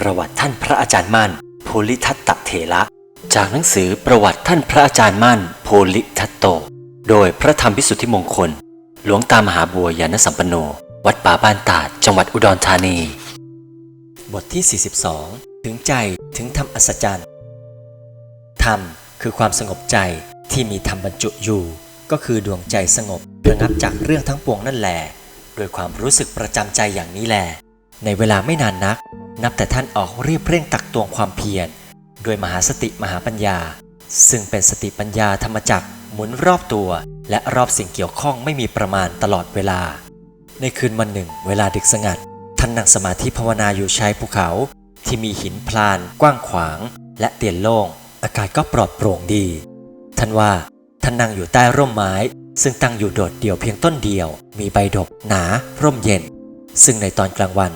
ประวัติท่านพระอาจารย์มั่น โพลิทัตตเถระ จากหนังสือประวัติท่านพระอาจารย์มั่น โพลิทัตโต โดยพระธรรมพิสุทธิมงคล หลวงตามหาบัวยานสัมปันโน วัดป่าบ้านตาดจังหวัดอุดรธานี บทที่ 42 ถึงใจถึงธรรมอัศจรรย์ ธรรมคือความสงบใจที่มีธรรมบรรจุอยู่ ก็คือดวงใจสงบระงับจากเรื่องทั้งปวงนั่นแหละโดยความรู้สึกประจำใจอย่างนี้แหละ ในเวลาไม่นานนัก นับแต่ท่านออกรีบเร่งตักตวงความเพียรด้วยมหาสติมหาปัญญา ซึ่งเป็นสติปัญญาธรรมจักรหมุนรอบตัว และรอบสิ่งเกี่ยวข้องไม่มีประมาณตลอดเวลา ในคืนวันหนึ่ง เวลาดึกสงัด ท่านนั่งสมาธิภาวนาอยู่ชายภูเขา ที่มีหินพลาน กว้างขวาง และเตียนโล่ง อากาศก็ปลอดโปร่งดี ท่านว่าท่านนั่งอยู่ใต้ร่มไม้ ซึ่งตั้งอยู่โดดเดี่ยวเพียงต้นเดียว มีใบดกหนา ร่มเย็น ซึ่งในตอนกลางวัน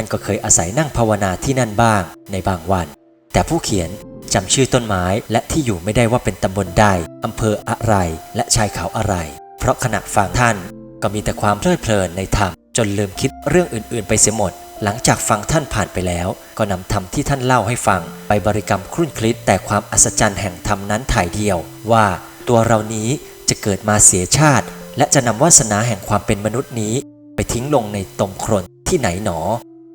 ท่านก็เคยอาศัยนั่งภาวนาที่นั่นบ้างในบางวัน แต่ผู้เขียนจำชื่อต้นไม้และที่อยู่ไม่ได้ว่าเป็นตำบลใดอำเภออะไรและชายเขาอะไร เพราะขณะฟังท่านก็มีแต่ความเพลิดเพลินในธรรมจนลืมคิดเรื่องอื่นๆ ไปเสียหมด หลังจากฟังท่านผ่านไปแล้ว ก็นำธรรมที่ท่านเล่าให้ฟัง ไปบริกรรมครุ่นคลิดแต่ความอัศจรรย์แห่งธรรมนั้นถ่ายเดียว ว่าตัวเรานี้จะเกิดมาเสียชาติ และจะนำวาสนาแห่งความเป็นมนุษย์นี้ ไปทิ้งลงในตมโครนที่ไหนหนอ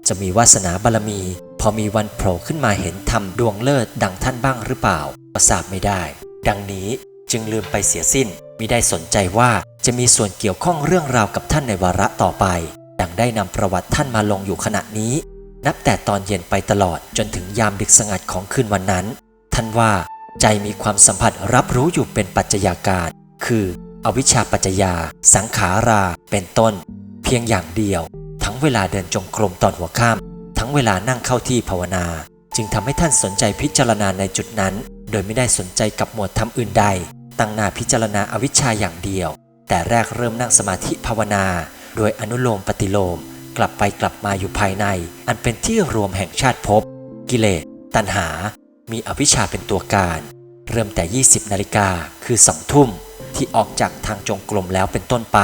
จะมีวาสนาบารมี พอมีวันโผล่ขึ้นมาเห็นธรรมดวงเลิศดังท่านบ้างหรือเปล่าก็ทราบไม่ได้ ดังนี้จึงลืมไปเสียสิ้นมิได้สนใจว่าจะมีส่วนเกี่ยวข้องเรื่องราวกับท่านในวาระต่อไป ดังได้นำประวัติท่านมาลงอยู่ขณะนี้ นับแต่ตอนเย็นไปตลอดจนถึงยามดึกสงัดของคืนวันนั้น ท่านว่าใจมีความสัมผัสรับรู้อยู่เป็นปัจจัยาการ คือ อวิชชาปัจจยา สังขารา เป็นต้น เพียงอย่างเดียว เวลาเดินจงกรมตอนหัวค่ำทั้งเวลานั่งเข้าที่ภาวนา จึงทำให้ท่านสนใจพิจารณาในจุดนั้น โดยไม่ได้สนใจกับหมวดธรรมอื่นใด ตั้งหน้าพิจารณาอวิชชาอย่างเดียว แต่แรกเริ่มนั่งสมาธิภาวนา โดยอนุโลมปฏิโลม กลับไปกลับมาอยู่ภายใน อันเป็นที่รวมแห่งชาติภพกิเลสตัณหา มีอวิชชาเป็นตัวการ เริ่มแต่ 20 นาฬิกาคือสองทุ่มที่ออกจากทางจงกรมแล้วเป็นต้นไป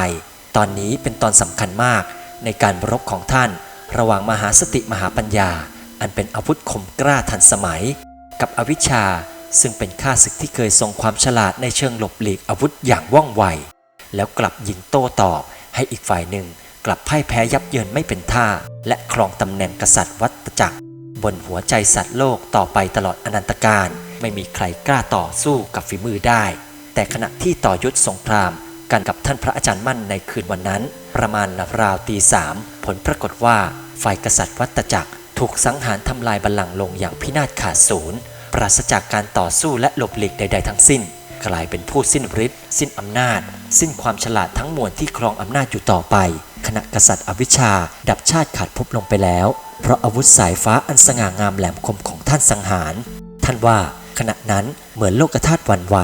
ตอนนี้เป็นตอนสำคัญมาก ในการรบของท่าน ระหว่างมหาสติมหาปัญญา อันเป็นอาวุธคมกล้าทันสมัย กับอวิชชาซึ่งเป็นข้าศึกที่เคยทรงความฉลาดในเชิงหลบหลีกอาวุธอย่างว่องไว แล้วกลับยิงโต้ตอบให้อีกฝ่ายหนึ่งกลับพ่ายแพ้ยับเยินไม่เป็นท่า และครองตำแหน่งกษัตริย์วัตจักร บนหัวใจสัตว์โลกต่อไปตลอดอนันตการ ไม่มีใครกล้าต่อสู้กับฝีมือได้ แต่ขณะที่ต่อยุทธสงคราม กันกับท่านพระอาจารย์มั่นในคืนวันนั้น ประมาณราวตีสามผลปรากฏว่าฝ่ายกษัตริย์วัตจักร ถูกสังหารทำลายบัลลังก์ลงอย่างพินาศขาดศูนย์ปราศจากการต่อสู้และหลบหลีกใด ๆ ทั้งสิ้น กลายเป็นผู้สิ้นฤทธิ์สิ้นอำนาจ สิ้นความฉลาดทั้งมวลที่ครองอำนาจอยู่ต่อไปขณะกษัตริย์อวิชชา ดับชาติขาดภพลงไปแล้ว เพราะอาวุธสายฟ้าอันสง่างามแหลมคมของท่านสังหาร ท่านว่า ขณะนั้นเหมือนโลกธาตุหวั่นไหว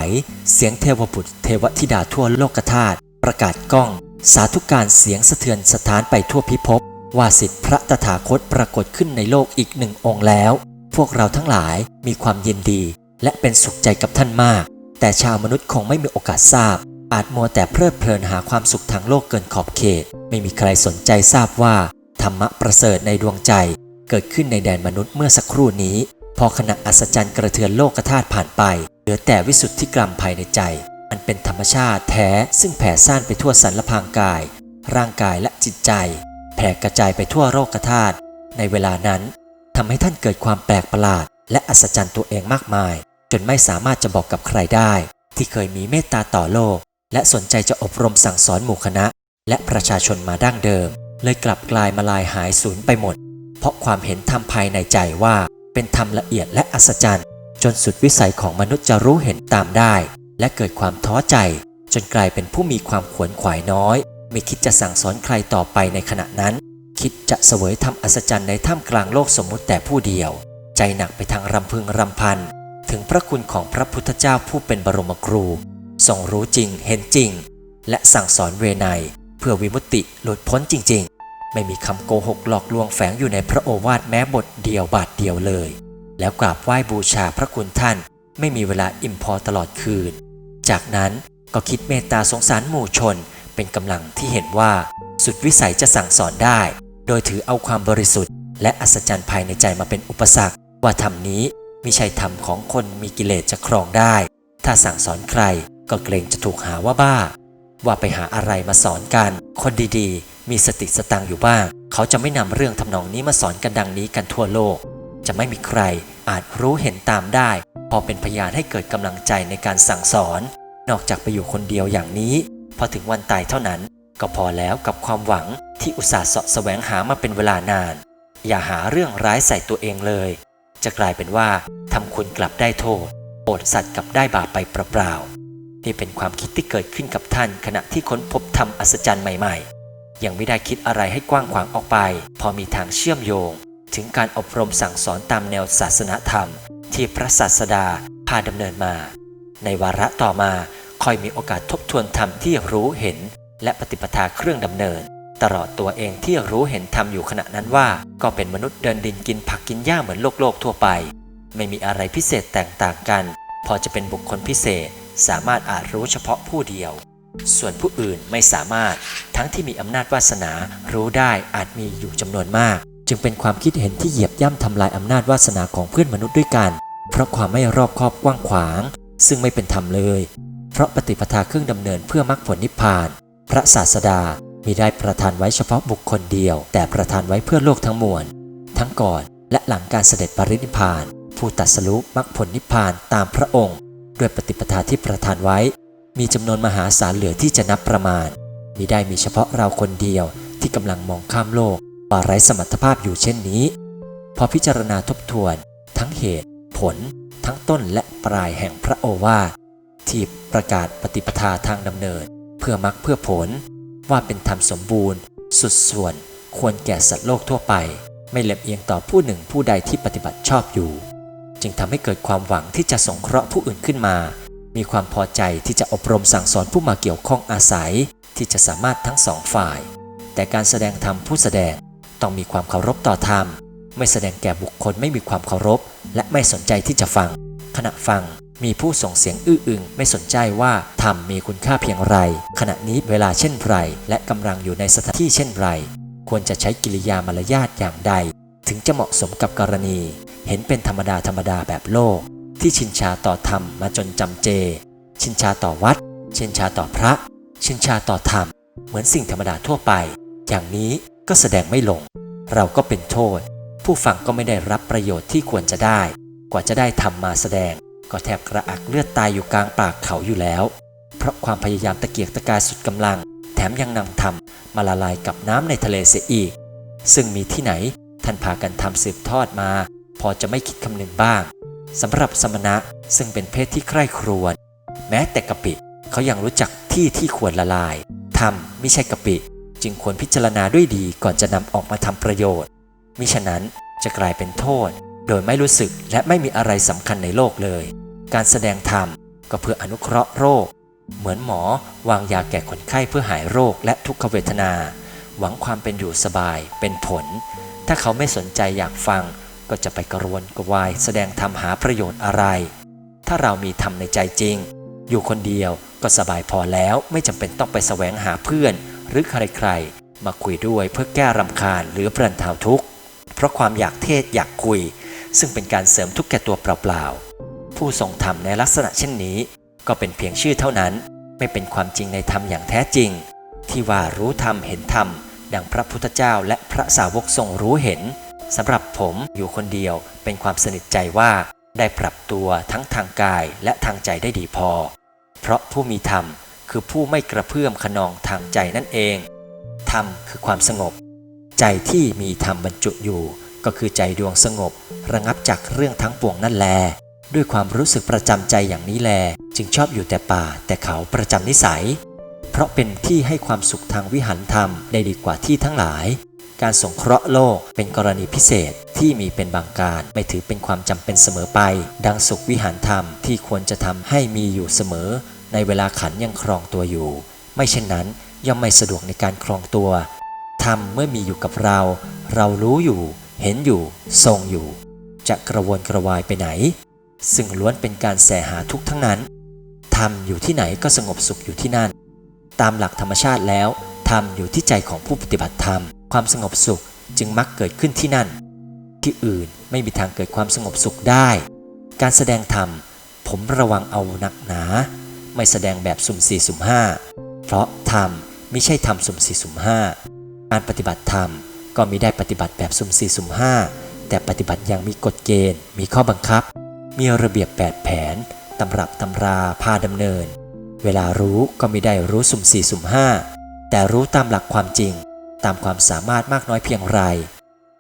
เสียงเทวบุตรเทวธิดาทั่วโลกธาตุประกาศก้อง สาธุการเสียงสะเทือนสถานไปทั่วพิภพว่าสิทธิพระตถาคตปรากฏขึ้นในโลกอีกหนึ่งองค์แล้ว พวกเราทั้งหลายมีความยินดี และเป็นสุขใจกับท่านมาก แต่ชาวมนุษย์คงไม่มีโอกาสทราบ อาจมัวแต่เพลิดเพลินหาความสุขทางโลกเกินขอบเขต ไม่มีใครสนใจทราบว่า ธรรมะประเสริฐในดวงใจ เกิดขึ้นในแดนมนุษย์เมื่อสักครู่นี้ พอขณะอัศจรรย์กระเทือนโลกธาตุผ่านไป เหลือแต่วิสุทธิกรรมภายในใจ อันเป็นธรรมชาติแท้ซึ่งแผ่ซ่านไปทั่วสรรพางกาย ร่างกายและจิตใจ แผ่กระจายไปทั่วโลกธาตุในเวลานั้นทำให้ท่านเกิดความแปลกประหลาด และอัศจรรย์ตัวเองมากมาย จนไม่สามารถจะบอกกับใครได้ ที่เคยมีเมตตาต่อโลก และสนใจจะอบรมสั่งสอนหมู่คณะ และประชาชนมาดั้งเดิม เลยกลับกลายมาลายหายสูญไปหมด เพราะความเห็นธรรมภายในใจว่า เป็นธรรมละเอียดและอัศจรรย์ จนสุดวิสัยของมนุษย์จะรู้เห็นตามได้ และเกิดความท้อใจ จนกลายเป็นผู้มีความขวนขวายน้อย ไม่คิดจะสั่งสอนใครต่อไปในขณะนั้น คิดจะเสวยธรรมอัศจรรย์ในท่ามกลางโลกสมมุติแต่ผู้เดียว ใจหนักไปทางรำพึงรำพัน ถึงพระคุณของพระพุทธเจ้าผู้เป็นบรมครูทรงรู้จริงเห็นจริง และสั่งสอนเวไนเพื่อวิมุตติหลุดพ้นจริง ๆ ไม่มีคำโกหกหลอกลวงแฝงอยู่ในพระโอวาทแม้บทเดียวบาทเดียวเลย แล้วกราบไหว้บูชาพระคุณท่านไม่มีเวลาอิ่มพอตลอดคืน จากนั้นก็คิดเมตตาสงสารหมู่ชน เป็นกำลังที่เห็นว่า สุดวิสัยจะสั่งสอนได้ โดยถือเอาความบริสุทธิ์ และอัศจรรย์ภายในใจมาเป็นอุปสรรค ว่าธรรมนี้มิใช่ธรรมของคนมีกิเลสจะครองได้ ถ้าสั่งสอนใครก็เกรงจะถูกหาว่าบ้า ว่าไปหาอะไรมาสอนกัน คนดีๆ มีสติสตังอยู่บ้าง เขาจะไม่นำเรื่องทำนองนี้มาสอนกันดังนี้กันทั่วโลก จะไม่มีใครอาจรู้เห็นตามได้ พอเป็นพยานให้เกิดกำลังใจในการสั่งสอน นอกจากไปอยู่คนเดียวอย่างนี้ พอถึงวันตายเท่านั้น ก็พอแล้วกับความหวังที่อุตส่าห์เสาะแสวงหามาเป็นเวลานาน อย่าหาเรื่องร้ายใส่ตัวเองเลย จะกลายเป็นว่าทำคุณกลับได้โทษโอดสัตว์กลับได้บาปไปเปล่าๆนี่เป็นความคิดที่เกิดขึ้นกับท่านขณะที่ค้นพบธรรมอัศจรรย์ใหม่ๆ ยังไม่ได้คิดอะไรให้กว้างขวางออกไป พอมีทางเชื่อมโยง ถึงการอบรมสั่งสอนตามแนวศาสนธรรม ที่พระศาสดาพาดำเนินมา ในวาระต่อมาคอยมีโอกาสทบทวนธรรมที่รู้เห็น และปฏิปทาเครื่องดำเนิน ตลอดตัวเองที่รู้เห็นธรรมอยู่ขณะนั้นว่า ก็เป็นมนุษย์เดินดินกินผักกินหญ้าเหมือนโลกโลกทั่วไป ไม่มีอะไรพิเศษแตกต่างกัน พอจะเป็นบุคคลพิเศษสามารถอาจรู้เฉพาะผู้เดียว ส่วนผู้อื่นไม่สามารถ ทั้งที่มีอำนาจวาสนารู้ได้อาจมีอยู่จำนวนมาก จึงเป็นความคิดเห็นที่เหยียบย่ำทำลายอำนาจวาสนาของเพื่อนมนุษย์ด้วยกัน เพราะความไม่รอบคอบกว้างขวาง ซึ่งไม่เป็นธรรมเลย เพราะปฏิปทาเครื่องดำเนินเพื่อมรรคผลนิพพาน พระศาสดามีได้ประทานไว้เฉพาะบุคคลเดียว แต่ประทานไว้เพื่อโลกทั้งมวล ทั้งก่อนและหลังการเสด็จปรินิพพาน ผู้ตัดสรุปมรรคผลนิพพานตามพระองค์ ด้วยปฏิปทาที่ประทานไว้ มีจำนวนมหาศาลเหลือที่จะนับประมาณมิได้มีเฉพาะเราคนเดียวที่กำลังมองข้ามโลกว่าไร้สมรรถภาพอยู่เช่นนี้ พอพิจารณาทบทวน ทั้งเหตุ ผล ทั้งต้นและปลายแห่งพระโอวาทที่ประกาศปฏิปทาทางดำเนิน เพื่อมรรคเพื่อผล ว่าเป็นธรรมสมบูรณ์ สุดส่วน ควรแก่สัตว์โลกทั่วไป ไม่เล็บเอียงต่อผู้หนึ่งผู้ใดที่ปฏิบัติชอบอยู่ จึงทำให้เกิดความหวังที่จะสงเคราะห์ผู้อื่นขึ้นมา มีความพอใจที่จะอบรมสั่งสอนผู้มาเกี่ยวข้องอาศัย ที่จะสามารถทั้งสองฝ่าย แต่การแสดงธรรมผู้แสดงต้องมีความเคารพต่อธรรม ไม่แสดงแก่บุคคลไม่มีความเคารพ และไม่สนใจที่จะฟัง ขณะฟังมีผู้ส่งเสียงอื้ออึง ไม่สนใจว่าธรรมมีคุณค่าเพียงไร ขณะนี้เวลาเช่นไร และกำลังอยู่ในสถานที่เช่นไร ควรจะใช้กิริยามารยาทอย่างใด ถึงจะเหมาะสมกับกรณี เห็นเป็นธรรมดาธรรมดาแบบโลก ที่ชินชาต่อธรรมมาจนจำเจ ชินชาต่อวัด ชินชาต่อพระ ชินชาต่อธรรม เหมือนสิ่งธรรมดาทั่วไป อย่างนี้ก็แสดงไม่ลง เราก็เป็นโทษ ผู้ฟังก็ไม่ได้รับประโยชน์ที่ควรจะได้ กว่าจะได้ทำมาแสดง ก็แทบกระอักเลือดตายอยู่กลางปากเขาอยู่แล้ว เพราะความพยายามตะเกียกตะกายสุดกำลัง แถมยังนำธรรมมาละลายกับน้ำในทะเลเสียอีก ซึ่งมีที่ไหนท่านพากันทำสืบทอดมา พอจะไม่คิดคำนึงบ้าง สำหรับสมณะซึ่งเป็นเพศที่ใคร่ครวญแม้แต่กะปิเขายังรู้จักที่ที่ควรละลายทำไม่ใช่กะปิ จึงควรพิจารณาด้วยดีก่อนจะนำออกมาทำประโยชน์ มิฉะนั้นจะกลายเป็นโทษ โดยไม่รู้สึกและไม่มีอะไรสำคัญในโลกเลย การแสดงธรรมก็เพื่ออนุเคราะห์โรค เหมือนหมอวางยาแก่คนไข้เพื่อหายโรคและทุกขเวทนา หวังความเป็นอยู่สบายเป็นผล ถ้าเขาไม่สนใจอยากฟัง ก็จะไปกระวนกระวายแสดงธรรมหาประโยชน์อะไร ถ้าเรามีธรรมในใจจริง อยู่คนเดียวก็สบายพอแล้วไม่จำเป็นต้องไปแสวงหาเพื่อน หรือใครๆ มาคุยด้วยเพื่อแก้รำคาญหรือบรรเทาทุกข์ เพราะความอยากเทศอยากคุย ซึ่งเป็นการเสริมทุกข์แก่ตัวเปล่าๆ ผู้ทรงธรรมในลักษณะเช่นนี้ ก็เป็นเพียงชื่อเท่านั้น ไม่เป็นความจริงในธรรมอย่างแท้จริง ที่ว่ารู้ธรรมเห็นธรรมดังพระพุทธเจ้าและพระสาวกทรงรู้เห็น สำหรับผมอยู่คนเดียวเป็นความสนิทใจว่า ได้ปรับตัวทั้งทางกายและทางใจได้ดีพอ เพราะผู้มีธรรมคือผู้ไม่กระเพื่อมขนองทางใจนั่นเอง ธรรมคือความสงบ ใจที่มีธรรมบรรจุอยู่ ก็คือใจดวงสงบ ระงับจากเรื่องทั้งปวงนั่นแล ด้วยความรู้สึกประจำใจอย่างนี้แล จึงชอบอยู่แต่ป่าแต่เขาประจำนิสัย เพราะเป็นที่ให้ความสุขทางวิหารธรรมได้ดีกว่าที่ทั้งหลาย การสงเคราะห์โลกเป็นกรณีพิเศษที่มีเป็นบางการไม่ถือเป็นความจำเป็นเสมอไป ดังสุขวิหารธรรมที่ควรจะทำให้มีอยู่เสมอ ในเวลาขันยังครองตัวอยู่ ไม่เช่นนั้นย่อมไม่สะดวกในการครองตัวธรรมเมื่อมีอยู่กับเรา เรารู้อยู่ เห็นอยู่ ทรงอยู่ จะกระวนกระวายไปไหน ซึ่งล้วนเป็นการแสหาทุกทั้งนั้นธรรมอยู่ที่ไหนก็สงบสุขอยู่ที่นั่น ตามหลักธรรมชาติแล้วธรรมอยู่ที่ใจของผู้ปฏิบัติธรรม ความสงบสุขจึงมักเกิดขึ้นที่นั่น ที่อื่นไม่มีทางเกิดความสงบสุขได้ การแสดงธรรม ผมระวังเอาหนักหนา ไม่แสดงแบบสุ่มสี่สุ่มห้าเพราะธรรมไม่ใช่ธรรมสุ่มสี่สุ่มห้าการปฏิบัติธรรมก็มิได้ปฏิบัติแบบสุ่มสี่สุ่มห้าแต่ปฏิบัติอย่างมีกฎเกณฑ์ มีข้อบังคับ มีระเบียบแปดแผนตำรับตำราพาดำเนิน เวลารู้ก็ไม่ได้รู้สุ่มสี่สุ่มห้าแต่รู้ตามหลักความจริง ตามความสามารถมากน้อยเพียงไร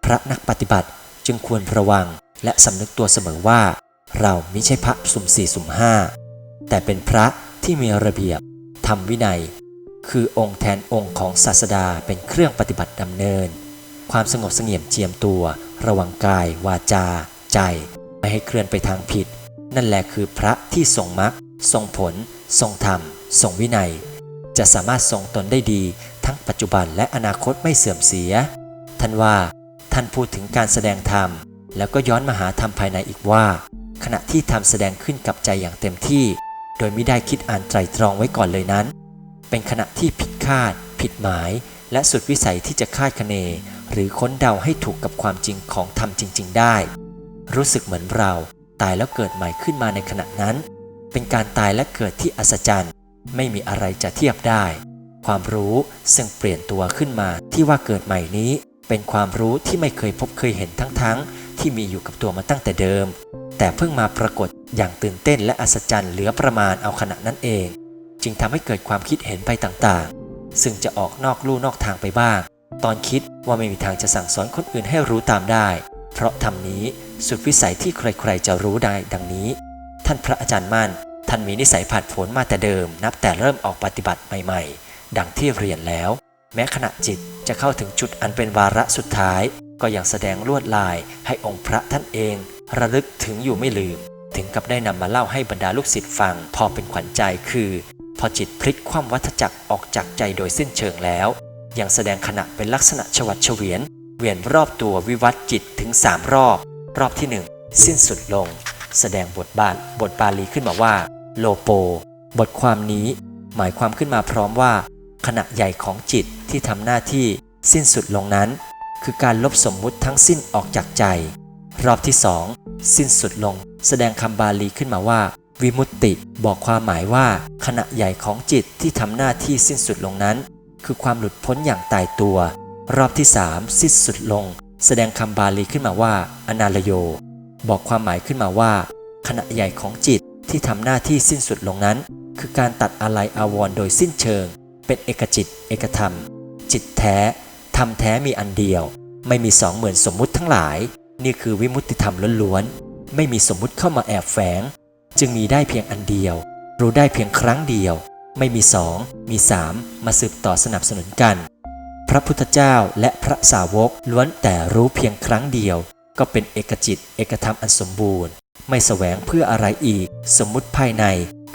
พระนักปฏิบัติจึงควรระวังและสำนึกตัวเสมอว่า เราไม่ใช่พระสุ่มสี่สุ่มห้าแต่เป็นพระที่มีระเบียบทำวินัย คือองค์แทนองค์ของศาสดาเป็นเครื่องปฏิบัติดำเนิน ความสงบเสงี่ยมเจียมตัว ระวังกาย วาจา ใจ ไม่ให้เคลื่อนไปทางผิด นั่นแหละคือพระที่ทรงมรรคทรงผล ทรงธรรม ทรงวินัย จะสามารถทรงตนได้ดี ทั้งปัจจุบันและอนาคตไม่เสื่อมเสีย ท่านว่าท่านพูดถึงการแสดงธรรม แล้วก็ย้อนมาหาธรรมภายในอีกว่า ขณะที่ธรรมแสดงขึ้นกับใจอย่างเต็มที่ โดยไม่ได้คิดอ่านไตรตรองไว้ก่อนเลยนั้น เป็นขณะที่ผิดคาด ผิดหมาย และสุดวิสัยที่จะคาดคะเน หรือค้นเดาให้ถูกกับความจริงของธรรมจริง ๆ ได้ รู้สึกเหมือนเราตายแล้วเกิดใหม่ขึ้นมาในขณะนั้น เป็นการตายและเกิดที่อัศจรรย์ ไม่มีอะไรจะเทียบได้ ความรู้ซึ่งเปลี่ยนตัวขึ้นมา ที่ว่าเกิดใหม่นี้ เป็นความรู้ที่ไม่เคยพบเคยเห็นทั้งๆที่มีอยู่กับตัวมาตั้งแต่เดิม แต่เพิ่งมาปรากฏอย่างตื่นเต้นและอัศจรรย์เหลือประมาณเอาขณะนั้นเอง จึงทำให้เกิดความคิดเห็นไปต่างๆ ซึ่งจะออกนอกลู่นอกทางไปบ้าง ตอนคิดว่าไม่มีทางจะสั่งสอนคนอื่นให้รู้ตามได้ เพราะทำนี้สุดวิสัยที่ใครๆจะรู้ได้ดังนี้ ท่านพระอาจารย์มั่น ท่านมีนิสัยผัดผลมาแต่เดิม นับแต่เริ่มออกปฏิบัติใหม่ๆ ดังที่เรียนแล้ว แม้ขณะจิตจะเข้าถึงจุดอันเป็นวาระสุดท้าย ก็ยังแสดงลวดลายให้องค์พระท่านเอง ระลึกถึงอยู่ไม่ลืม ถึงกับได้นำมาเล่าให้บรรดาลูกศิษย์ฟัง พอเป็นขวัญใจคือ พอจิตพลิกคว่ำวัฏจักรออกจากใจโดยสิ้นเชิงแล้ว ยังแสดงขณะเป็นลักษณะชวัดเฉวียน เวียนรอบตัววิวัตจิตถึง3รอบ รอบที่1สิ้นสุดลง แสดงบทบาทบทบาลีขึ้นมาว่า โลโป บทความนี้ หมายความขึ้นมาพร้อมว่า ขณะใหญ่ของจิตที่ทำหน้าที่สิ้นสุดลงนั้น คือการลบสมมุติทั้งสิ้นออกจากใจ รอบที่สองสิ้นสุดลง แสดงคำบาลีขึ้นมาว่า วิมุตติบอกความหมายว่า ขณะใหญ่ของจิตที่ทำหน้าที่สิ้นสุดลงนั้น คือความหลุดพ้นอย่างตายตัว รอบที่สามสิ้นสุดลง แสดงคำบาลีขึ้นมาว่า อนาลโย บอกความหมายขึ้นมาว่า ขณะใหญ่ของจิตที่ทำหน้าที่สิ้นสุดลงนั้น คือการตัดอะไรอาวรโดยสิ้นเชิง เป็นเอกจิต เอกธรรม จิตแท้ธรรมแท้มีอันเดียว ไม่มีสองเหมือนสมมุติทั้งหลาย นี่คือวิมุตติธรรมล้วนๆไม่มีสมมุติเข้ามาแอบแฝง จึงมีได้เพียงอันเดียว รู้ได้เพียงครั้งเดียว ไม่มีสองมีสามมาสืบต่อสนับสนุนกัน พระพุทธเจ้าและพระสาวกล้วนแต่รู้เพียงครั้งเดียว ก็เป็นเอกจิต เอกธรรมอันสมบูรณ์ ไม่แสวงเพื่ออะไรอีก สมมุติภายใน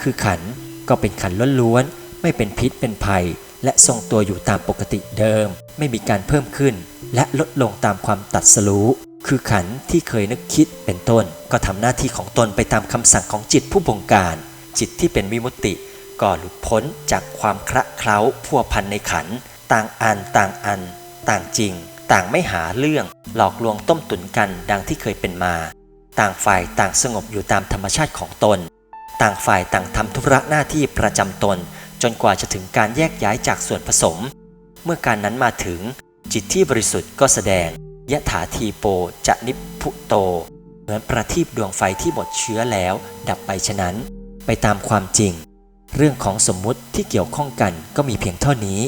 คือขันก็เป็นขันล้วนๆ ไม่เป็นพิษเป็นภัย และทรงตัวอยู่ตามปกติเดิม ไม่มีการเพิ่มขึ้น และลดลงตามความตัดสรู้คือขันที่เคยนึกคิดเป็นต้น ก็ทำหน้าที่ของตนไปตามคำสั่งของจิตผู้บงการ จิตที่เป็นวิมุตติก็หลุดพ้นจากความคระเคล้าพัวพันในขัน ต่างอันต่างอัน ต่างจริง ต่างไม่หาเรื่อง หลอกลวงต้มตุนกันดังที่เคยเป็นมา ต่างฝ่ายต่างสงบอยู่ตามธรรมชาติของตน ต่างฝ่ายต่างทำธุระหน้าที่ประจำตน จนกว่าจะถึงการแยกย้ายจากส่วนผสม เมื่อการนั้นมาถึงจิตที่บริสุทธิ์ก็แสดงยะถาทีโปจะนิพุโต เหมือนประทีปดวงไฟที่หมดเชื้อแล้ว ดับไปฉะนั้น ไปตามความจริง เรื่องของสมมุติที่เกี่ยวข้องกันก็มีเพียงเท่านี้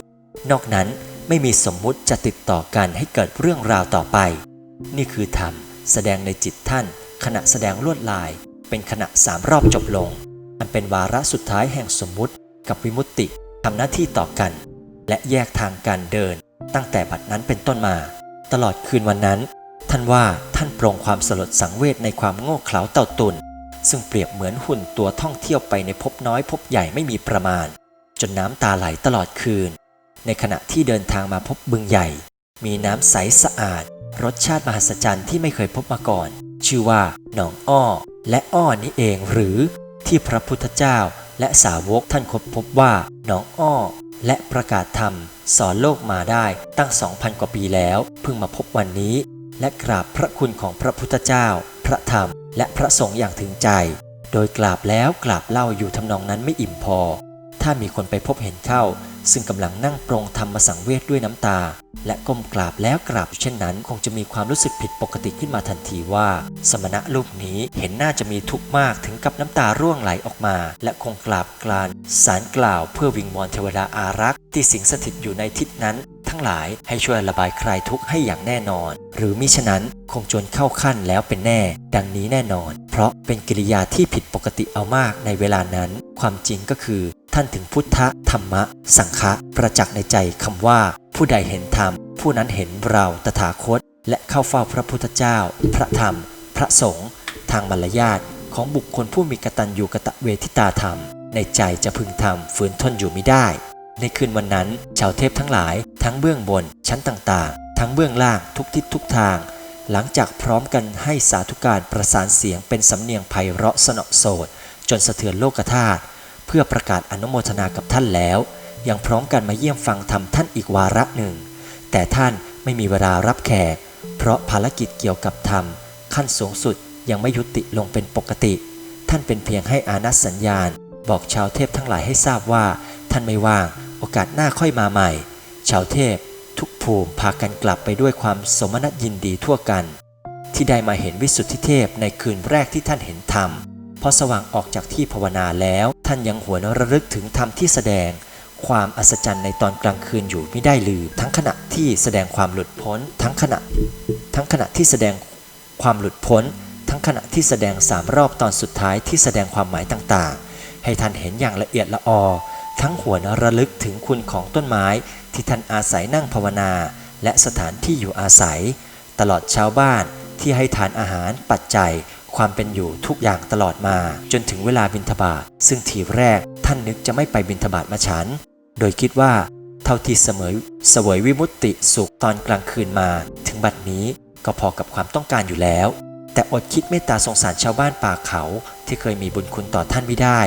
นอกนั้นไม่มีสมมุติจะติดต่อกันให้เกิดเรื่องราวต่อไป นี่คือธรรมแสดงในจิตท่าน ขณะแสดงลวดลาย เป็นขณะสามรอบจบลง อันเป็นวาระสุดท้ายแห่งสมมุติ กับวิมุตติทำหน้าที่ต่อกัน และแยกทางการเดิน ตั้งแต่บัดนั้นเป็นต้นมา ตลอดคืนวันนั้น ท่านว่าท่านปรงความสลดสังเวชในความโง่เขลาเต่าตุนซึ่งเปรียบเหมือนหุ่นตัวท่องเที่ยวไปในภพน้อยภพใหญ่ไม่มีประมาณ จนน้ำตาไหลตลอดคืน ในขณะที่เดินทางมาพบบึงใหญ่ มีน้ำใสสะอาด รสชาติมหัศจรรย์ที่ไม่เคยพบมาก่อน ชื่อว่าหนองอ้อ และอ้อนี้เองหรือที่พระพุทธเจ้า และสาวกท่านค้นพบว่าหนองอ้อ และประกาศธรรม สอนโลกมาได้ตั้ง 2,000 กว่าปีแล้ว เพิ่งมาพบวันนี้ และกราบพระคุณของพระพุทธเจ้า พระธรรม และพระสงฆ์อย่างถึงใจ โดยกราบแล้วกราบเล่าอยู่ทำนองนั้นไม่อิ่มพอ ถ้ามีคนไปพบเห็นเข้า ซึ่งกำลังนั่งปรงธรรมสังเวชด้วยน้ำตา และก้มกราบแล้วกราบอยู่เช่นนั้น คงจะมีความรู้สึกผิดปกติขึ้นมาทันทีว่า สมณะรูปนี้เห็นน่าจะมีทุกข์มากถึงกับน้ำตาร่วงไหลออกมา และคงกราบกรานสารกล่าวเพื่อวิงวอนเทวดาอารักษ์ที่สิงสถิตอยู่ในทิศนั้น ทั้งหลายให้ช่วยระบายคลายทุกข์ให้อย่างแน่นอน หรือมิฉะนั้นคงจนเข้าขั้นแล้วเป็นแน่ ดังนี้แน่นอน เพราะเป็นกิริยาที่ผิดปกติเอามากในเวลานั้น ความจริงก็คือ ท่านถึงพุทธธรรมะ สังฆะประจักษ์ในใจคำว่า ผู้ใดเห็นธรรม ผู้นั้นเห็นเราตถาคต และเข้าเฝ้าพระพุทธเจ้า พระธรรม พระสงฆ์ทางมารยาทของบุคคลผู้มีกตัญญูกะตะเวทิตาธรรม ในใจจะพึงทำฝืนทนอยู่ไม่ได้ ในคืนวันนั้น ชาวเทพทั้งหลาย ทั้งเบื้องบน ชั้นต่างๆ ทั้งเบื้องล่างทุกทิศทุกทาง หลังจากพร้อมกันให้สาธุการประสานเสียงเป็นสำเนียงไพเราะสนอโสดจนสะเทือนโลกธาตุเพื่อประกาศอนุโมทนากับท่านแล้ว ยังพร้อมกันมาเยี่ยมฟังธรรมท่านอีกวาระหนึ่ง แต่ท่านไม่มีเวลารับแขก เพราะภารกิจเกี่ยวกับธรรม ขั้นสูงสุดยังไม่ยุติลงเป็นปกติ ท่านเป็นเพียงให้อานัสสัญญาณ บอกชาวเทพทั้งหลายให้ทราบว่า ท่านไม่ว่างโอกาสหน้าค่อยมาใหม่ ชาวเทพทุกภูมิพากันกลับไปด้วยความสมนัตยินดีทั่วกัน ที่ได้มาเห็นวิสุทธิเทพในคืนแรกที่ท่านเห็นธรรมพอสว่างออกจากที่ภาวนาแล้ว ท่านยังหวนระลึกถึงธรรมที่แสดง ความอัศจรรย์ในตอนกลางคืนอยู่ไม่ได้ลืม ทั้งขณะที่แสดงความหลุดพ้น ทั้งขณะ ทั้งขณะที่แสดงความหลุดพ้น ทั้งขณะที่แสดงสามรอบตอนสุดท้ายที่แสดงความหมายต่างๆ ให้ท่านเห็นอย่างละเอียดละออ ทั้งหวนระลึกถึงคุณของต้นไม้ที่ท่านอาศัยนั่งภาวนา และสถานที่อยู่อาศัย ตลอดชาวบ้านที่ให้ทานอาหารปัจจัย ความเป็นอยู่ทุกอย่างตลอดมา จนถึงเวลาบิณฑบาตซึ่งทีแรกท่านนึกจะไม่ไปบิณฑบาตมาฉัน โดยคิดว่าเท่าที่เสมอเสวยวิมุตติสุขตอนกลางคืนมา ถึงบัดนี้ก็พอกับความต้องการอยู่แล้ว แต่อดคิดเมตตาสงสารชาวบ้านป่าเขาที่เคยมีบุญคุณต่อท่านไม่ได้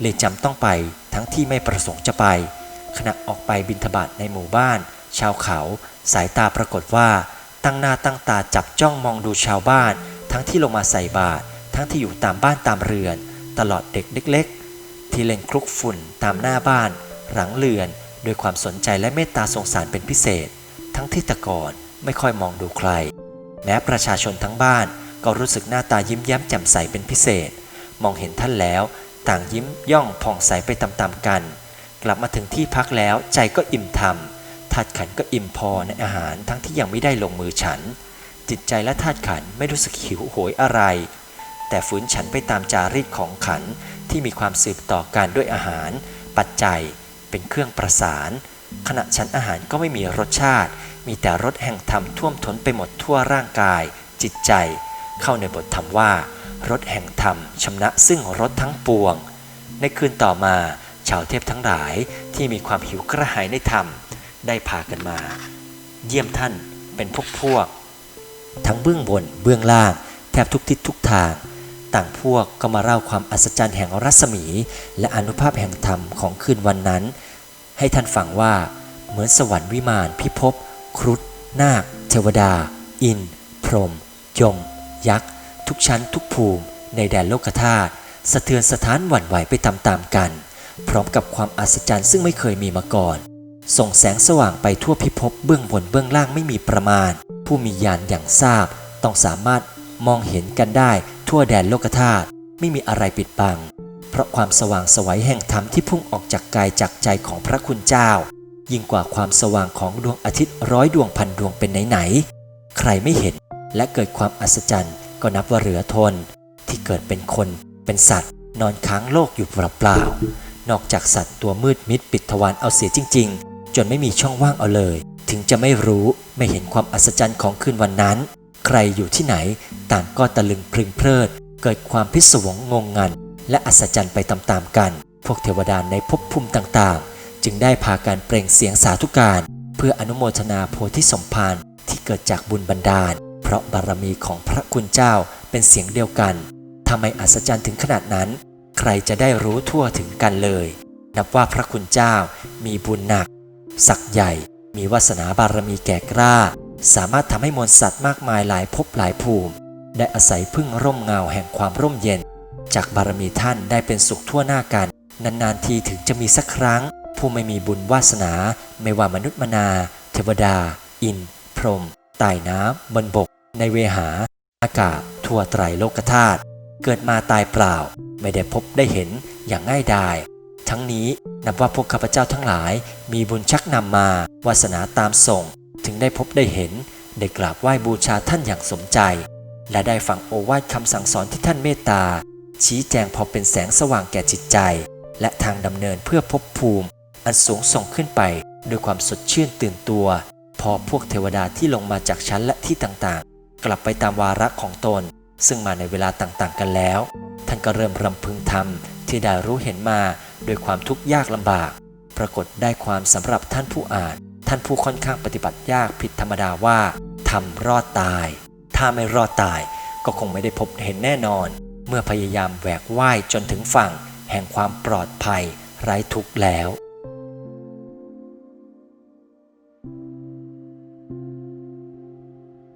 เลยจำต้องไปทั้งที่ไม่ประสงค์จะไป ขณะออกไปบินทบาทในหมู่บ้าน ชาวเขา สายตาปรากฏว่า ตั้งหน้าตั้งตาจับจ้องมองดูชาวบ้าน ทั้งที่ลงมาใส่บาตรทั้งที่อยู่ตามบ้านตามเรือน ตลอดเด็กเล็กๆ ที่เล่นคลุกฝุ่นตามหน้าบ้าน หลังเรือนด้วยความสนใจและเมตตาสงสารเป็นพิเศษ ทั้งที่แต่ก่อนไม่ค่อยมองดูใคร แม้ประชาชนทั้งบ้านก็รู้สึกหน้าตายิ้มแย้มแจ่มใสเป็นพิเศษ มองเห็นท่านแล้ว ต่างยิ้มย่องผ่องใสไปตามๆกัน กลับมาถึงที่พักแล้วใจก็อิ่มทำธาตุขันก็อิ่มพอในอาหารทั้งที่ยังไม่ได้ลงมือฉัน จิตใจและธาตุขันไม่รู้สึกหิวโหยอะไร แต่ฝืนฉันไปตามจารีตของขันที่มีความสืบต่อกันด้วยอาหาร ปัจจัยเป็นเครื่องประสาน ขณะฉันอาหารก็ไม่มีรสชาติ มีแต่รสแห่งธรรมท่วมท้นไปหมดทั่วร่างกาย จิตใจ เข้าในบทธรรมว่า รสแห่งธรรมชำนะซึ่งรสทั้งปวง ในคืนต่อมาชาวเทพทั้งหลายที่มีความหิวกระหายในธรรม ได้พากันมา เยี่ยมท่านเป็นพวกพวก ทั้งเบื้องบนเบื้องล่าง แทบทุกทิศทุกทาง ต่างพวกก็มาเล่าความอัศจรรย์แห่งรัศมี และอนุภาพแห่งธรรมของคืนวันนั้น ให้ท่านฟังว่าเหมือนสวรรค์วิมานพิภพครุฑนาค เทวดา อิน พรหมยม ยักษ์ ทุกชั้นทุกภูมิในแดนโลกธาตุสะเทือนสถานหวั่นไหวไปตามๆกัน พร้อมกับความอัศจรรย์ซึ่งไม่เคยมีมาก่อน ส่งแสงสว่างไปทั่วพิภพเบื้องบนเบื้องล่างไม่มีประมาณ ผู้มีญาณอย่างทราบ ต้องสามารถมองเห็นกันได้ทั่วแดนโลกธาตุไม่มีอะไรปิดบัง เพราะความสว่างสวัยแห่งธรรมที่พุ่งออกจากกายจากใจของพระคุณเจ้า ยิ่งกว่าความสว่างของดวงอาทิตย์ร้อยดวงพันดวงเป็นไหนๆใครไม่เห็นและเกิดความอัศจรรย์ ก็นับว่าเหลือทน ที่เกิดเป็นคนเป็นสัตว์ นอนค้างโลกอยู่เปล่าๆนอกจากสัตว์ตัวมืดมิดปิดทวารเอาเสียจริง ๆ จนไม่มีช่องว่างเอาเลย ถึงจะไม่รู้ไม่เห็นความอัศจรรย์ของคืนวันนั้น ใครอยู่ที่ไหน ต่างก็ตะลึงพรึงเพลิด เกิดความพิศวงงงงัน และอัศจรรย์ไปตามๆกัน พวกเทวดาในภพภูมิต่างๆ จึงได้พาการเปล่งเสียงสาธุการ เพื่ออนุโมทนาโพธิสมภารที่เกิดจากบุญบันดาล เพราะบารมีของพระคุณเจ้าเป็นเสียงเดียวกันทำไมอัศจรรย์ถึงขนาดนั้น ใครจะได้รู้ทั่วถึงกันเลย นับว่าพระคุณเจ้ามีบุญหนัก ศักย์ใหญ่ มีวาสนาบารมีแก่กล้า สามารถทำให้มวลสัตว์มากมายหลายภพหลายภูมิ ได้อาศัยพึ่งร่มเงาแห่งความร่มเย็น จากบารมีท่านได้เป็นสุขทั่วหน้ากัน นานๆทีถึงจะมีสักครั้ง ผู้ไม่มีบุญวาสนา ไม่ว่ามนุษย์มนา เทวดา อิน พรหม ใต้น้ำบนบก ในเวหา อากาศ ทั่วไตรโลกธาตุเกิดมาตายเปล่า ไม่ได้พบได้เห็นอย่างง่ายดายทั้งนี้นับว่าพวกข้าพเจ้าทั้งหลาย มีบุญชักนำมาวาสนาตามส่ง ถึงได้พบได้เห็น ได้กราบไหว้บูชาท่านอย่างสมใจ และได้ฟังโอวาทคำสั่งสอนที่ท่านเมตตา ชี้แจงพอเป็นแสงสว่างแก่จิตใจ และทางดำเนินเพื่อภพภูมิ อันสูงส่งขึ้นไปด้วยความสดชื่นตื่นตัว พอพวกเทวดาที่ลงมาจากชั้นและที่ต่างๆ กลับไปตามวาระของตน ซึ่งมาในเวลาต่างๆ กันแล้ว ท่านก็เริ่มรำพึงทำที่ได้รู้เห็นมาด้วยความทุกข์ยากลำบาก ปรากฏได้ความสำหรับท่านผู้อ่าน ท่านผู้ค่อนข้างปฏิบัติยากผิดธรรมดาว่าทำรอดตาย ถ้าไม่รอดตายก็คงไม่ได้พบเห็นแน่นอน เมื่อพยายามแหวกว่ายจนถึงฝั่ง แห่งความปลอดภัย ไร้ทุกข์แล้ว